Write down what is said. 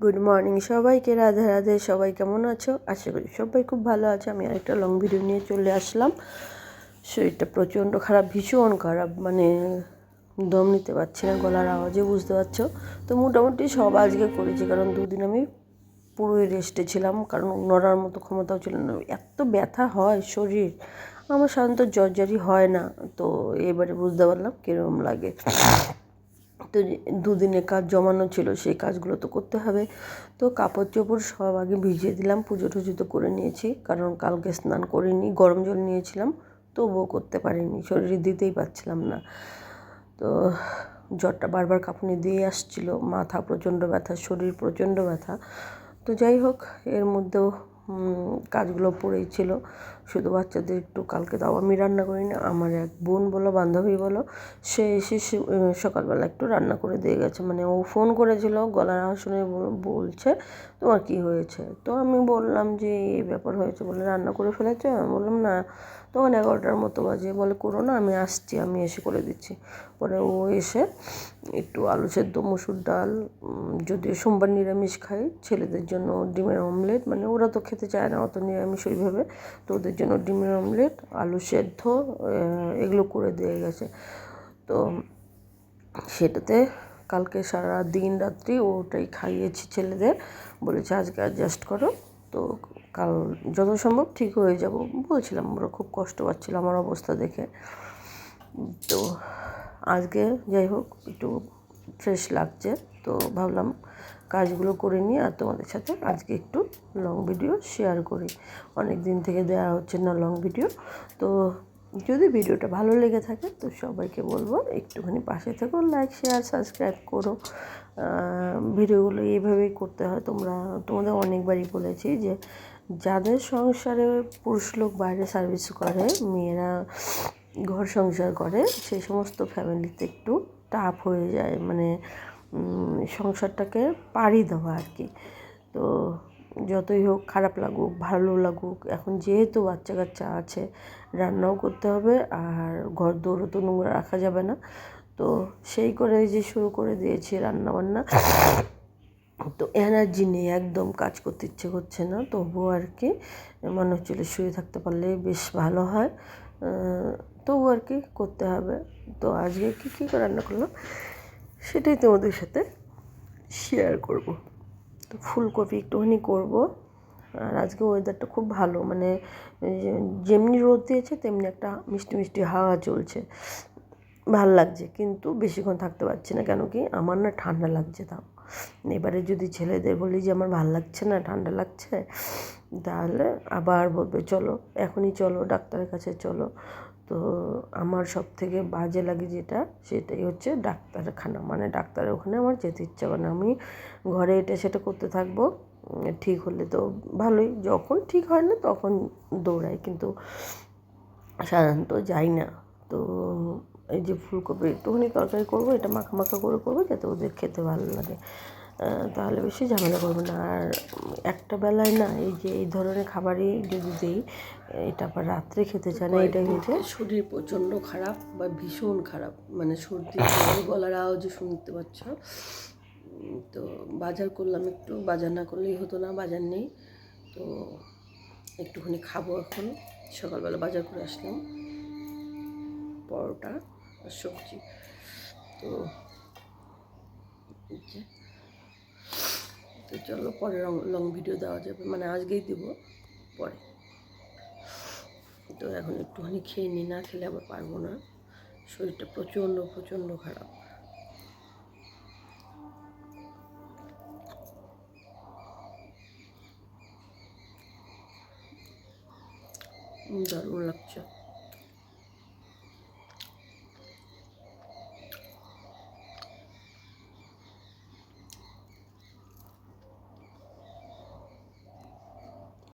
Good morning সবাইকে, রাধে রাধে, সবাই কেমন আছো? আশা করি সবাই খুব ভালো আছে। আমি আরেকটা লং ভিডিও নিয়ে চলে আসলাম। শরীরটা প্রচণ্ড খারাপ, ভীষণ খারাপ মানে দম নিতে পারছি না, গলার আওয়াজে বুঝতে পারছ? তো মোটামুটি সব আজকে করেছি, কারণ দুদিন আমি পুরোই রেস্টে ছিলাম, কারণ নড়ার মতো ক্ষমতাও ছিল না। এত ব্যথা হয় শরীর, আমার সাধারণত জ্বরজারি হয় না। তো এবারে বুঝতে পারলাম কীরকম লাগে। তো দুদিনে কাজ জমানো ছিল, সেই কাজগুলো তো করতে হবে। তো কাপড় চোপড় সব আগে ভিজিয়ে দিলাম, পুজো টুজো তো করে নিয়েছি, কারণ কালকে স্নান করিনি, গরম জল নিয়েছিলাম, তবুও করতে পারিনি, শরীরে দিতেই পারছিলাম না। তো জ্বরটা বারবার কাঁপুনি দিয়ে আসছিল, মাথা প্রচণ্ড ব্যথা, শরীর প্রচণ্ড ব্যথা। তো যাই হোক, এর মধ্যেও কাজগুলো পড়েই ছিল শুধু বাচ্চাদের একটু কালকে তাও আমি রান্না করি না আমার এক বোন বলো, বান্ধবী বলো, সে এসে সকালবেলা একটু রান্না করে দিয়ে গেছে। মানে ও ফোন করেছিল, গলার আসনে বলছে, তোমার কি হয়েছে? তো আমি বললাম যে, এই ব্যাপার হয়েছে বলে রান্না করে ফেলেছে? আমি বললাম, না তখন এগারোটার মতো বাজে। বলে, করো না, আমি আসছি, আমি এসে করে দিচ্ছি। পরে ও এসে একটু আলু সেদ্ধ, মুসুর ডাল যদি সোমবার নিরামিষ খাই, ছেলেদের জন্য ডিমের অমলেট। মানে ওরা তো খেতে চায় না, অত নিরামিষ ওইভাবে। তো ওদের জন্য ডিমের অমলেট, আলু সেদ্ধ এগুলো করে দিয়ে গেছে। তো সেটাতে কালকে সারা দিন রাত্রি ওটাই খাইয়েছি ছেলেদের। বলেছে, আজকে অ্যাডজাস্ট করো। তো কাল যত সম্ভব ঠিক হয়ে যাব। বলছিলাম, ওরা খুব কষ্ট পাচ্ছিল আমার অবস্থা দেখে। তো আজকে যাই হোক, একটু ফ্রেশ লাগছে। তো ভাবলাম কাজগুলো করে নিয়ে আর তোমাদের সাথে আজকে একটু লং ভিডিও শেয়ার করি। অনেক দিন থেকে দেওয়া হচ্ছে না লং ভিডিও তো যদি ভিডিওটা ভালো লেগে থাকে, তো সবাইকে বলব একটুখানি পাশে থেকো লাইক শেয়ার সাবস্ক্রাইব করো। ভিডিওগুলো এইভাবেই করতে হয়। তোমরা, তোমাদের অনেকবারই বলেছি যে যাদের সংসারে পুরুষ লোক বাইরে সার্ভিস করে, মেয়েরা ঘর সংসার করে সেই সমস্ত ফ্যামিলিতে একটু টাফ হয়ে যায়। মানে সংসারটাকে পাড়ি দেওয়া আর কি। তো যতই হোক খারাপ লাগুক, ভালো লাগুক, এখন যেহেতু বাচ্চা কাচ্চা আছে, রান্নাও করতে হবে আর ঘর দৌড়ো তো নোংরা রাখা যাবে না। তো সেই করে যে শুরু করে দিয়েছি রান্নাবান্না। তো এনার্জি নেই একদম কাজ করতে ইচ্ছে করছে না, তবুও আর কি, মনে হচ্ছিল শুয়ে থাকতে পারলে বেশ ভালো হয়। তবু আর কি করতে হবে। তো আজকে কী কী রান্না করলাম, সেটাই তোমাদের সাথে শেয়ার করব। তো ফুলকপি একটুখানি করব। আর আজকে ওয়েদারটা খুব ভালো মানে যেমনি রোদ দিয়েছে, তেমনি একটা মিষ্টি মিষ্টি হাওয়া চলছে। ভালো লাগছে, কিন্তু বেশিক্ষণ থাকতে পারছি না, কেন কি আমার না ঠান্ডা লাগছে তাও। এবারে যদি ছেলেদের বলি যে আমার ভালো লাগছে না, ঠান্ডা লাগছে, তাহলে আবার বলবে, চলো, এখনই চলো, ডাক্তারের কাছে চলো। তো আমার সব থেকে বাজে লাগে যেটা, সেটাই হচ্ছে ডাক্তারখানা। মানে ডাক্তারের ওখানে আমার যেতে ইচ্ছা করে না। আমি ঘরে এটা সেটা করতে থাকব ঠিক হলে তো ভালোই। যখন ঠিক হয় না তখন দৌড়াই। কিন্তু সাধারণত যাই না। তো এই যে ফুলকপি একটুখানি তরকারি করব, এটা মাখা মাখা করে করব, যাতে ওদের খেতে ভালো লাগে। তাহলে বেশি ঝামেলা করব না। আর একটা বেলায় না এই যে এই ধরনের খাবারই যদি দিই, এটা আবার রাত্রে খেতে চায় না, এটাই হচ্ছে শরীর প্রচণ্ড খারাপ বা ভীষণ খারাপ মানে সর্দি গলার আওয়াজও শুনতে পাচ্ছ। তো বাজার করলাম একটু, বাজার না করলেই হতো না, বাজার নেই। তো একটুখানি খাব এখন, সকালবেলা বাজার করে আসলাম। পরোটা আর সবজি। তো তো চলো পরে রং লং ভিডিও দেওয়া যাবে। মানে আজকেই দেব, পরে। তো এখন একটুখানি খেয়ে নিই না খেলে আবার পারব না। শরীরটা প্রচণ্ড প্রচণ্ড খারাপ। দারুণ লাগছে।